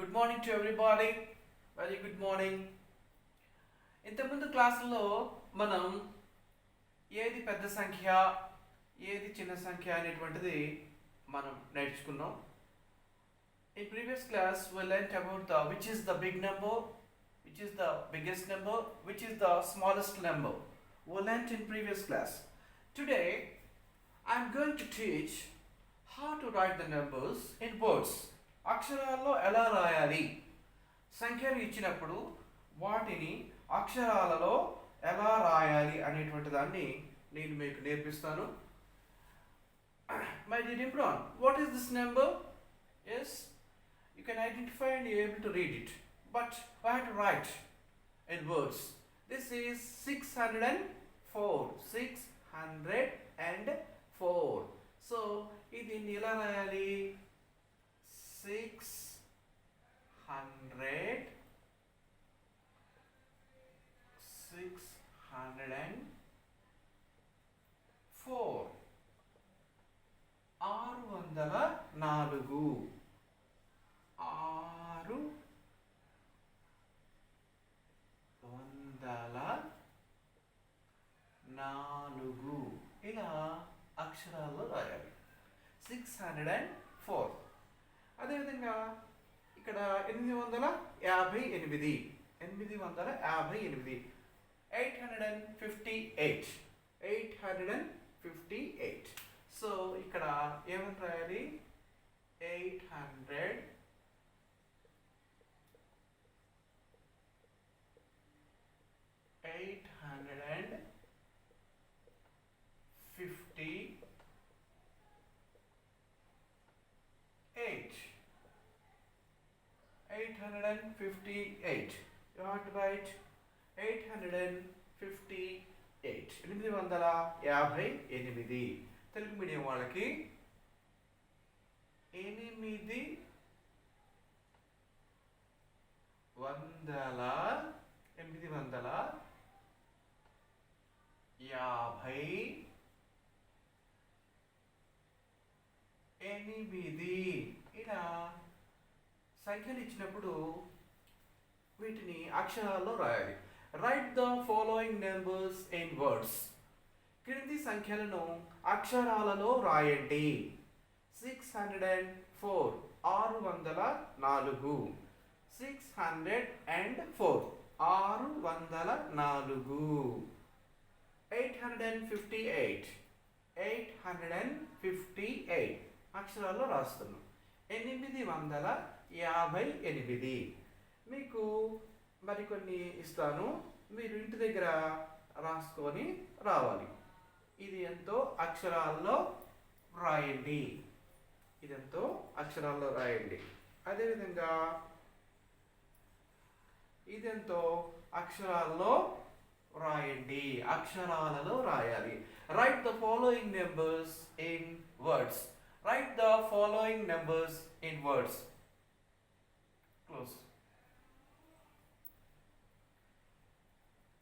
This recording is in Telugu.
Good morning to everybody very good morning ఇంతకుముందు క్లాసుల్లో మనం ఏది పెద్ద సంఖ్య ఏది చిన్న సంఖ్య అనేటువంటిది మనం నేర్చుకున్నాం. ఈ previous class we learnt about the which is the big number which is the biggest number which is the smallest number we learnt in previous class today I'm going to teach how to write the numbers in words అక్షరాల్లో ఎలా రాయాలి? సంఖ్యలు ఇచ్చినప్పుడు వాటిని అక్షరాలలో ఎలా రాయాలి అనేటువంటి దాన్ని నేను మీకు నేర్పిస్తాను. My dear ఇంప్రాన్ what is this number as you can identify and able to read it but I to write in words this is six hundred and four six hundred and four so ఇది ఎలా రాయాలి? Six hundred six hundred and four ఆరు వందల నాలుగు. ఆరు వందల నాలుగు. ఇలా అక్షరాల్లో రాయాలి. సిక్స్ హండ్రెడ్ అండ్ ఫోర్ అదేవిధంగా ఇక్కడ ఎనిమిది వందల యాభై ఎనిమిది. ఎనిమిది వందల యాభై ఎనిమిది. Eight hundred and fifty eight. Eight hundred and fifty eight. So ఇక్కడ ఏమని రాయాలి? Eight hundred 858 you want to write 858 ఎనిమిది వందల యాభై ఎనిమిది. తెలుగు మీడియం వాళ్ళకి ఎనిమిది వందల ఎనిమిది వందల యాభై ఎనిమిది. సంఖ్యలు ఇచ్చినప్పుడు వీటిని అక్షరాల్లో రాయాలి. Write the following numbers in words క్రింది సంఖ్యలను అక్షరాలలో రాయండి. సిక్స్ హండ్రెడ్ అండ్ ఫోర్ ఆరు వందల నాలుగు. సిక్స్ హండ్రెడ్ అండ్ ఫోర్ ఆరు వందల నాలుగు. Eight hundred and fifty eight eight hundred and fifty eight అక్షరాల్లో రాస్తున్నాం. ఎనిమిది వందల యాభై ఎనిమిది. మీకు మరికొన్ని ఇస్తాను. మీరు ఇంటి దగ్గర రాసుకొని రావాలి. ఇది ఎంతో అక్షరాల్లో రాయండి. ఇదెంతో అక్షరాల్లో రాయండి. అదేవిధంగా ఇదెంతో అక్షరాల్లో రాయండి. అక్షరాలలో రాయాలి. Write the following numbers in words write the following numbers in words Close.